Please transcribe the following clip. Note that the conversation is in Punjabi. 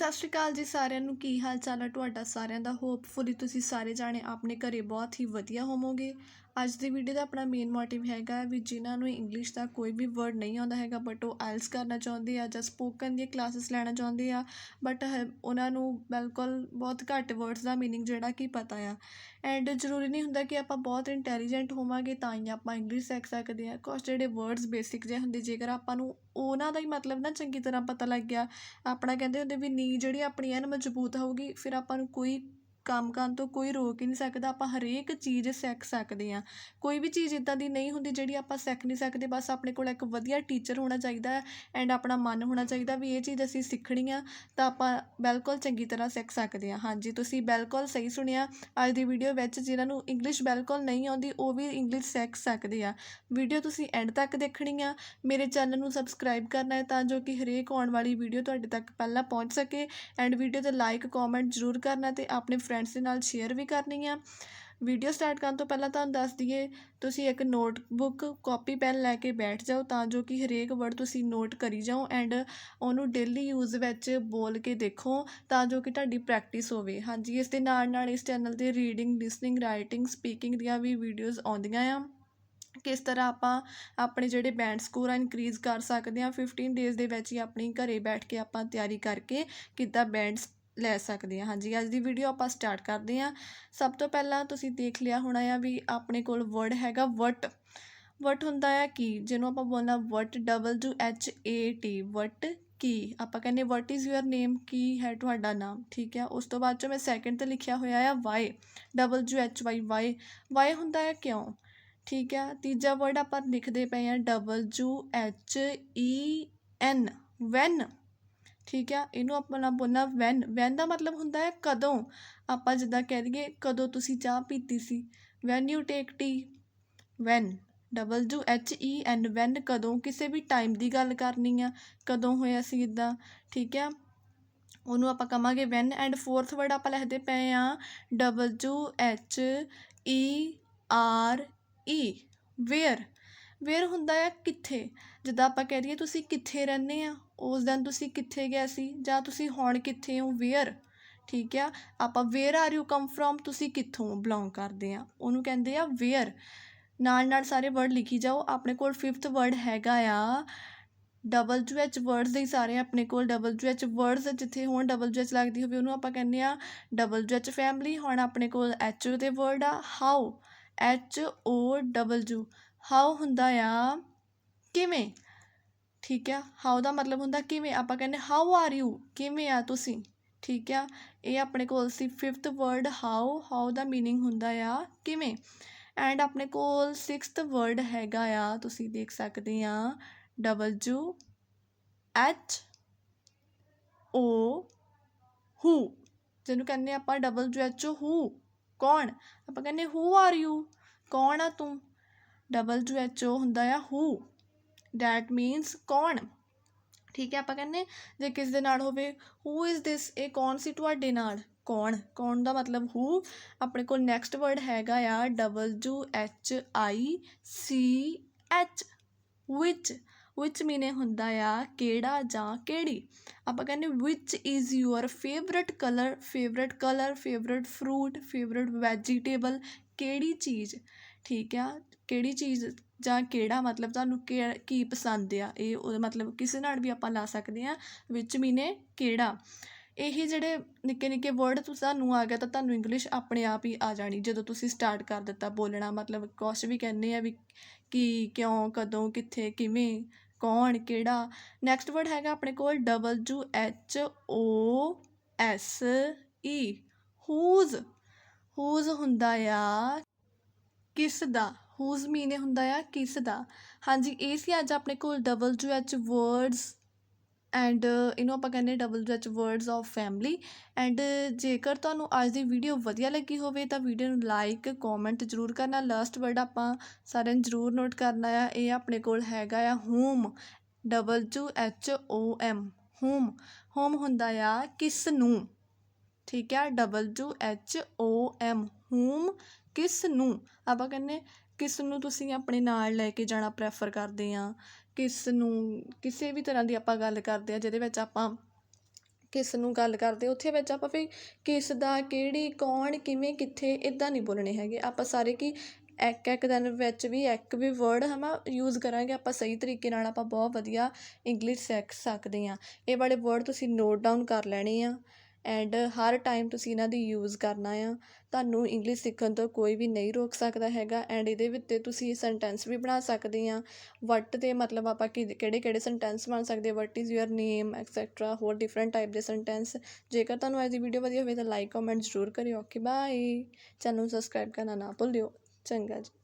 ਸਤਿ ਸ਼੍ਰੀ ਅਕਾਲ ਜੀ ਸਾਰਿਆਂ ਨੂੰ। ਕੀ ਹਾਲ ਚਾਲ ਹੈ ਤੁਹਾਡਾ? ਸਾਰਿਆਂ ਦਾ ਹੋਪਫੁਲੀ ਤੁਸੀਂ ਸਾਰੇ ਜਾਣੇ ਆਪਣੇ ਘਰੇ ਬਹੁਤ ਹੀ ਵਧੀਆ ਹੋਵੋਗੇ। ਅੱਜ ਦੀ ਵੀਡੀਓ ਦਾ ਆਪਣਾ ਮੇਨ ਮੋਟਿਵ ਹੈਗਾ ਵੀ ਜਿਨ੍ਹਾਂ ਨੂੰ ਇੰਗਲਿਸ਼ ਦਾ ਕੋਈ ਵੀ ਵਰਡ ਨਹੀਂ ਆਉਂਦਾ ਹੈਗਾ ਬਟ ਉਹ ਆਇਲਸ ਕਰਨਾ ਚਾਹੁੰਦੇ ਆ ਜਾਂ ਸਪੋਕਨ ਦੀਆਂ ਕਲਾਸਿਸ ਲੈਣਾ ਚਾਹੁੰਦੇ ਆ ਬਟ ਉਹਨਾਂ ਨੂੰ ਬਿਲਕੁਲ ਬਹੁਤ ਘੱਟ ਵਰਡਸ ਦਾ ਮੀਨਿੰਗ ਜਿਹੜਾ ਕਿ ਪਤਾ ਆ। ਐਂਡ ਜ਼ਰੂਰੀ ਨਹੀਂ ਹੁੰਦਾ ਕਿ ਆਪਾਂ ਬਹੁਤ ਇੰਟੈਲੀਜੈਂਟ ਹੋਵਾਂਗੇ ਤਾਂ ਹੀ ਆਪਾਂ ਇੰਗਲਿਸ਼ ਸਿੱਖ ਸਕਦੇ ਆ। ਕੁਛ ਜਿਹੜੇ ਵਰਡਸ ਬੇਸਿਕ ਜਿਹੇ ਹੁੰਦੇ, ਜੇਕਰ ਆਪਾਂ ਨੂੰ ਉਹਨਾਂ ਦਾ ਹੀ ਮਤਲਬ ਨਾ ਚੰਗੀ ਤਰ੍ਹਾਂ ਪਤਾ ਲੱਗ ਗਿਆ, ਆਪਣਾ ਕਹਿੰਦੇ ਹੁੰਦੇ ਵੀ ਨੀ ਜਿਹੜੀ ਆਪਣੀ ਐਨ ਮਜ਼ਬੂਤ ਹੋਊਗੀ, ਫਿਰ ਆਪਾਂ ਨੂੰ ਕੋਈ ਕੰਮ ਕਰਨ ਤੋਂ ਕੋਈ ਰੋਕ ਹੀ ਨਹੀਂ ਸਕਦਾ। ਆਪਾਂ ਹਰੇਕ ਚੀਜ਼ ਸਿੱਖ ਸਕਦੇ ਹਾਂ। ਕੋਈ ਵੀ ਚੀਜ਼ ਇਦਾਂ ਦੀ ਨਹੀਂ ਹੁੰਦੀ ਜਿਹੜੀ ਆਪਾਂ ਸਿੱਖ ਨਹੀਂ ਸਕਦੇ। ਬਸ ਆਪਣੇ ਕੋਲ ਇੱਕ ਵਧੀਆ ਟੀਚਰ ਹੋਣਾ ਚਾਹੀਦਾ ਹੈ ਐਂਡ ਆਪਣਾ ਮਨ ਹੋਣਾ ਚਾਹੀਦਾ ਵੀ ਇਹ ਚੀਜ਼ ਅਸੀਂ ਸਿੱਖਣੀ ਆ ਤਾਂ ਆਪਾਂ ਬਿਲਕੁਲ ਚੰਗੀ ਤਰ੍ਹਾਂ ਸਿੱਖ ਸਕਦੇ ਹਾਂ। ਹਾਂਜੀ, ਤੁਸੀਂ ਬਿਲਕੁਲ ਸਹੀ ਸੁਣਿਆ। ਅੱਜ ਦੀ ਵੀਡੀਓ ਵਿੱਚ ਜਿਨ੍ਹਾਂ ਨੂੰ ਇੰਗਲਿਸ਼ ਬਿਲਕੁਲ ਨਹੀਂ ਆਉਂਦੀ, ਉਹ ਵੀ ਇੰਗਲਿਸ਼ ਸਿੱਖ ਸਕਦੇ ਆ। ਵੀਡੀਓ ਤੁਸੀਂ ਐਂਡ ਤੱਕ ਦੇਖਣੀ ਆ। ਮੇਰੇ ਚੈਨਲ ਨੂੰ ਸਬਸਕ੍ਰਾਈਬ ਕਰਨਾ ਹੈ ਤਾਂ ਜੋ ਕਿ ਹਰੇਕ ਆਉਣ ਵਾਲੀ ਵੀਡੀਓ ਤੁਹਾਡੇ ਤੱਕ ਪਹਿਲਾਂ ਪਹੁੰਚ ਸਕੇ ਐਂਡ ਵੀਡੀਓ ਤੇ ਲਾਈਕ ਕਮੈਂਟ ਜ਼ਰੂਰ ਕਰਨਾ ਤੇ ਆਪਣੇ ਫਰੈਂਡ ਫਰੈਂਡਸ ਦੇ ਨਾਲ ਸ਼ੇਅਰ ਵੀ ਕਰਨੀ ਆ। ਵੀਡੀਓ ਸਟਾਰਟ ਕਰਨ ਤੋਂ ਪਹਿਲਾਂ ਤੁਹਾਨੂੰ ਦੱਸ ਦਈਏ, ਤੁਸੀਂ ਇੱਕ ਨੋਟਬੁੱਕ ਕਾਪੀ ਪੈਨ ਲੈ ਕੇ ਬੈਠ ਜਾਓ ਤਾਂ ਜੋ ਕਿ ਹਰੇਕ ਵਰਡ ਤੁਸੀਂ ਨੋਟ ਕਰੀ ਜਾਓ ਐਂਡ ਉਹਨੂੰ ਡੇਲੀ ਯੂਜ਼ ਵਿੱਚ ਬੋਲ ਕੇ ਦੇਖੋ ਤਾਂ ਜੋ ਕਿ ਤੁਹਾਡੀ ਪ੍ਰੈਕਟਿਸ ਹੋਵੇ। ਹਾਂਜੀ, ਇਸ ਦੇ ਨਾਲ ਨਾਲ ਇਸ ਚੈਨਲ ਤੇ ਰੀਡਿੰਗ, ਲਿਸਨਿੰਗ, ਰਾਈਟਿੰਗ, ਸਪੀਕਿੰਗ ਦੀਆਂ ਵੀ ਵੀਡੀਓਜ਼ ਆਉਂਦੀਆਂ ਆ। ਕਿਸ ਤਰ੍ਹਾਂ ਆਪਾਂ ਆਪਣੇ ਜਿਹੜੇ ਬੈਂਡ ਸਕੋਰ ਆ ਇਨਕਰੀਜ਼ ਕਰ ਸਕਦੇ ਹਾਂ 15 ਡੇਜ਼ ਦੇ ਵਿੱਚ ਹੀ ਆਪਣੀ ਘਰੇ ਬੈਠ ਕੇ ਆਪਾਂ ਤਿਆਰੀ ਕਰਕੇ ਕਿੱਦਾਂ ਬੈਂਡ ਲੈ ਸਕਦੇ ਹਾਂ। ਹਾਂਜੀ, ਅੱਜ ਦੀ ਵੀਡੀਓ ਆਪਾਂ ਸਟਾਰਟ ਕਰਦੇ ਹਾਂ। ਸਭ ਤੋਂ ਪਹਿਲਾਂ ਤੁਸੀਂ ਦੇਖ ਲਿਆ ਹੋਣਾ ਆ ਵੀ ਆਪਣੇ ਕੋਲ ਵਰਡ ਹੈਗਾ ਵਟ। ਵਟ ਹੁੰਦਾ ਆ ਕੀ? ਜਿਹਨੂੰ ਆਪਾਂ ਬੋਲਣਾ what W H A T what ਕੀ? ਆਪਾਂ ਕਹਿੰਦੇ ਵਟ ਇਜ਼ ਯੂਅਰ ਨੇਮ ਕੀ ਹੈ ਤੁਹਾਡਾ ਨਾਮ? ਠੀਕ ਹੈ ਉਸ ਤੋਂ ਬਾਅਦ ਚੋਂ ਮੈਂ ਸੈਕਿੰਡ ਤੇ ਲਿਖਿਆ ਹੋਇਆ ਆ why W H Y why why ਹੁੰਦਾ ਹੈ ਕਿਉਂ? ਠੀਕ ਹੈ ਤੀਜਾ ਵਰਡ ਆਪਾਂ ਲਿਖਦੇ ਪਏ ਆ W H E N when ਠੀਕ ਆ, ਇਹਨੂੰ ਆਪਾਂ ਨਾ ਬੋਲਣਾ ਵੈਨ ਵੈਨ ਦਾ ਮਤਲਬ ਹੁੰਦਾ ਹੈ ਕਦੋਂ। ਆਪਾਂ ਜਿੱਦਾਂ ਕਹਿ ਦਈਏ ਕਦੋਂ ਤੁਸੀਂ ਚਾਹ ਪੀਤੀ ਸੀ। When you take tea when W H E N when ਕਦੋਂ, ਕਿਸੇ ਵੀ ਟਾਈਮ ਦੀ ਗੱਲ ਕਰਨੀ ਆ, ਕਦੋਂ ਹੋਇਆ ਸੀ ਇਦਾਂ ਠੀਕ ਆ। ਉਹਨੂੰ ਆਪਾਂ ਕਵਾਂਗੇ ਵੈਨ ਐਂਡ ਫੋਰਥ ਵਰਡ ਆਪਾਂ ਲਿਖਦੇ ਪਏ ਆ W H E R E where where ਹੁੰਦਾ ਆ ਕਿੱਥੇ। ਜਿੱਦਾਂ ਆਪਾਂ ਕਹਿ ਦਈਏ ਤੁਸੀਂ ਕਿੱਥੇ ਰਹਿੰਦੇ ਆ ਉਸ ਦਿਨ ਤੁਸੀਂ ਕਿੱਥੇ ਗਏ ਸੀ? ਜਾਂ ਤੁਸੀਂ ਹੁਣ ਕਿੱਥੇ ਹੋ? ਵੇਅਰ ਠੀਕ ਆ? ਆਪਾਂ where are you come from ਤੁਸੀਂ ਕਿੱਥੋਂ ਬਿਲੋਂਗ ਕਰਦੇ ਆ? ਉਹਨੂੰ ਕਹਿੰਦੇ ਆ ਵੇਅਰ ਨਾਲ ਨਾਲ ਸਾਰੇ ਵਰਡ ਲਿਖੀ ਜਾਓ। ਆਪਣੇ ਕੋਲ ਫਿਫਥ ਵਰਡ ਹੈਗਾ ਆ। ਡਬਲ ਯੂ ਐਚ ਵਰਡਸ ਦੇ ਸਾਰੇ ਆਪਣੇ ਕੋਲ। ਡਬਲ ਯੂ ਐਚ ਵਰਡਸ ਜਿੱਥੇ ਹੁਣ ਡਬਲ ਯੂ ਐਚ ਲੱਗਦੀ ਹੋਵੇ, ਉਹਨੂੰ ਆਪਾਂ ਕਹਿੰਦੇ ਆ ਡਬਲ ਯੂ ਐਚ ਫੈਮਿਲੀ ਹੁਣ ਆਪਣੇ ਕੋਲ ਐਚ ਦੇ ਵਰਡ ਆ। How H O W how ਹੁੰਦਾ ਆ ਕਿਵੇਂ? ਠੀਕ ਆ ਹਾਊ ਦਾ ਮਤਲਬ ਹੁੰਦਾ ਕਿਵੇਂ ਆਪਾਂ ਕਹਿੰਦੇ ਹਾਊ ਆਰ ਯੂ ਕਿਵੇਂ ਆ ਤੁਸੀਂ ਠੀਕ ਆ ਇਹ ਆਪਣੇ ਕੋਲ ਸੀ ਫਿਫਥ ਵਰਡ ਹਾਊ ਹਾਊ ਦਾ मीनिंग ਹੁੰਦਾ ਆ ਕਿਵੇਂ ਐਂਡ ਆਪਣੇ ਕੋਲ ਸਿਕਸਥ ਵਰਡ ਹੈਗਾ ਆ ਤੁਸੀਂ ਦੇਖ ਸਕਦੇ ਆ W H O who ਜਿਹਨੂੰ ਕਹਿੰਦੇ ਆਪਾਂ W H O who ਕੌਣ ਆਪਾਂ ਕਹਿੰਦੇ ਹੂ ਆਰ ਯੂ ਕੌਣ ਆ ਤੂੰ ਡਬਲ ਯੂ ਐਚ ਓ ਹੁੰਦਾ ਆ ਹੂ ਦੈਟ ਮੀਨਸ ਕੌਣ? ਠੀਕ ਹੈ, ਆਪਾਂ ਕਹਿੰਦੇ ਜੇ ਕਿਸ ਦੇ ਨਾਲ ਹੋਵੇ ਹੂ ਇਜ਼ ਦਿਸ ਇਹ ਕੌਣ ਸੀ ਤੁਹਾਡੇ ਨਾਲ? ਕੌਣ? ਕੌਣ ਦਾ ਮਤਲਬ ਹੂ ਆਪਣੇ ਕੋਲ ਨੈਕਸਟ ਵਰਡ ਹੈਗਾ ਆ W H I C H which which ਮੀਨੇ ਹੁੰਦਾ ਆ ਕਿਹੜਾ ਜਾਂ ਕਿਹੜੀ? ਆਪਾਂ ਕਹਿੰਦੇ which is your favourite colour favourite colour favourite fruit favourite vegetable ਕਿਹੜੀ ਚੀਜ਼? ਠੀਕ ਆ, ਕਿਹੜੀ ਚੀਜ਼ ਜਾਂ ਕਿਹੜਾ ਮਤਲਬ ਤੁਹਾਨੂੰ ਕਿ, ਕੀ ਪਸੰਦ ਆ, ਇਹ ਉਹ ਮਤਲਬ ਕਿਸੇ ਨਾਲ ਵੀ ਆਪਾਂ ਲਾ ਸਕਦੇ ਹਾਂ ਵਿੱਚ ਮੀਨੇ ਕਿਹੜਾ। ਇਹ ਜਿਹੜੇ ਨਿੱਕੇ ਨਿੱਕੇ ਵਰਡ ਤੁਹਾਨੂੰ ਆ ਗਿਆ ਤਾਂ ਤੁਹਾਨੂੰ ਇੰਗਲਿਸ਼ ਆਪਣੇ ਆਪ ਹੀ ਆ ਜਾਣੀ, ਜਦੋਂ ਤੁਸੀਂ ਸਟਾਰਟ ਕਰ ਦਿੱਤਾ ਬੋਲਣਾ, ਮਤਲਬ ਕੁਛ ਵੀ ਕਹਿੰਦੇ ਆ ਵੀ ਕੀ, ਕਿਉਂ, ਕਦੋਂ, ਕਿੱਥੇ, ਕਿਵੇਂ, ਕੌਣ, ਕਿਹੜਾ। ਨੈਕਸਟ ਵਰਡ ਹੈਗਾ ਆਪਣੇ ਕੋਲ W H O S E whose whose ਹੁੰਦਾ ਆ ਕਿਸ ਦਾ ਹੂਜ਼ ਮੀਨੇ ਹੁੰਦਾ ਆ ਕਿਸ ਦਾ। ਹਾਂਜੀ, ਇਹ ਸੀ ਅੱਜ ਆਪਣੇ ਕੋਲ double you H words and ਇਹਨੂੰ ਆਪਾਂ ਕਹਿੰਦੇ W H words of family and ਜੇਕਰ ਤੁਹਾਨੂੰ ਅੱਜ ਦੀ ਵੀਡੀਓ ਵਧੀਆ ਲੱਗੀ ਹੋਵੇ ਤਾਂ ਵੀਡੀਓ ਨੂੰ ਲਾਈਕ ਕਮੈਂਟ ਜ਼ਰੂਰ ਕਰਨਾ। ਲਾਸਟ ਵਰਡ ਆਪਾਂ ਸਾਰਿਆਂ ਨੇ ਜ਼ਰੂਰ ਨੋਟ ਕਰਨਾ ਆ। ਇਹ ਆਪਣੇ ਕੋਲ ਹੈਗਾ ਆ whom W H O M whom whom ਹੁੰਦਾ ਆ ਕਿਸ ਨੂੰ। ਠੀਕ ਆ W H O M whom ਕਿਸ ਨੂੰ। ਆਪਾਂ ਕਹਿੰਦੇ ਕਿਸ ਨੂੰ ਤੁਸੀਂ ਆਪਣੇ ਨਾਲ ਲੈ ਕੇ ਜਾਣਾ ਪ੍ਰੈਫਰ ਕਰਦੇ ਹਾਂ ਕਿਸ ਨੂੰ, ਕਿਸੇ ਵੀ ਤਰ੍ਹਾਂ ਦੀ ਆਪਾਂ ਗੱਲ ਕਰਦੇ ਹਾਂ ਜਿਹਦੇ ਵਿੱਚ ਆਪਾਂ ਕਿਸ ਨੂੰ ਗੱਲ ਕਰਦੇ ਉੱਥੇ ਵਿੱਚ ਆਪਾਂ ਵੀ ਕਿਸ ਦਾ, ਕਿਹੜੀ, ਕੌਣ, ਕਿਵੇਂ, ਕਿੱਥੇ ਇਦਾਂ ਨਹੀਂ ਬੋਲਣੇ ਹੈਗੇ। ਆਪਾਂ ਸਾਰੇ ਕੀ ਇੱਕ ਇੱਕ ਦਿਨ ਵਿੱਚ ਵੀ ਇੱਕ ਵੀ ਵਰਡ ਹਨਾ ਯੂਜ਼ ਕਰਾਂਗੇ, ਆਪਾਂ ਸਹੀ ਤਰੀਕੇ ਨਾਲ ਆਪਾਂ ਬਹੁਤ ਵਧੀਆ ਇੰਗਲਿਸ਼ ਸਿੱਖ ਸਕਦੇ ਹਾਂ ਇਹ ਵਾਲੇ ਵਰਡ ਤੁਸੀਂ ਨੋਟ ਡਾਊਨ ਕਰ ਲੈਣੇ ਆ। ਐਂਡ ਹਰ ਟਾਈਮ ਤੁਸੀਂ ਇਹਨਾਂ ਦੀ ਯੂਜ਼ ਕਰਨਾ ਆ, ਤੁਹਾਨੂੰ ਇੰਗਲਿਸ਼ ਸਿੱਖਣ ਤੋਂ ਕੋਈ ਵੀ ਨਹੀਂ ਰੋਕ ਸਕਦਾ ਹੈਗਾ ਐਂਡ ਇਹਦੇ ਵਿੱਚ ਤੁਸੀਂ ਸੈਂਟੈਂਸ ਵੀ ਬਣਾ ਸਕਦੇ ਆ। ਵਟ ਦੇ ਮਤਲਬ ਆਪਾਂ ਕਿ ਕਿਹੜੇ ਕਿਹੜੇ ਸੈਂਟੈਂਸ ਬਣ ਸਕਦੇ what is your name etcetera ਹੋਰ ਡਿਫਰੈਂਟ ਟਾਈਪ ਦੇ ਸੈਂਟੈਂਸ ਜੇਕਰ ਤੁਹਾਨੂੰ ਅੱਜ ਦੀ ਵੀਡੀਓ ਵਧੀਆ ਹੋਵੇ ਤਾਂ ਲਾਈਕ ਕਮੈਂਟ ਜ਼ਰੂਰ ਕਰਿਓ। ਓਕੇ ਬਾਏ ਚੈਨਲ ਨੂੰ ਸਬਸਕ੍ਰਾਈਬ ਕਰਨਾ ਨਾ ਭੁੱਲਿਓ। ਚੰਗਾ ਜੀ।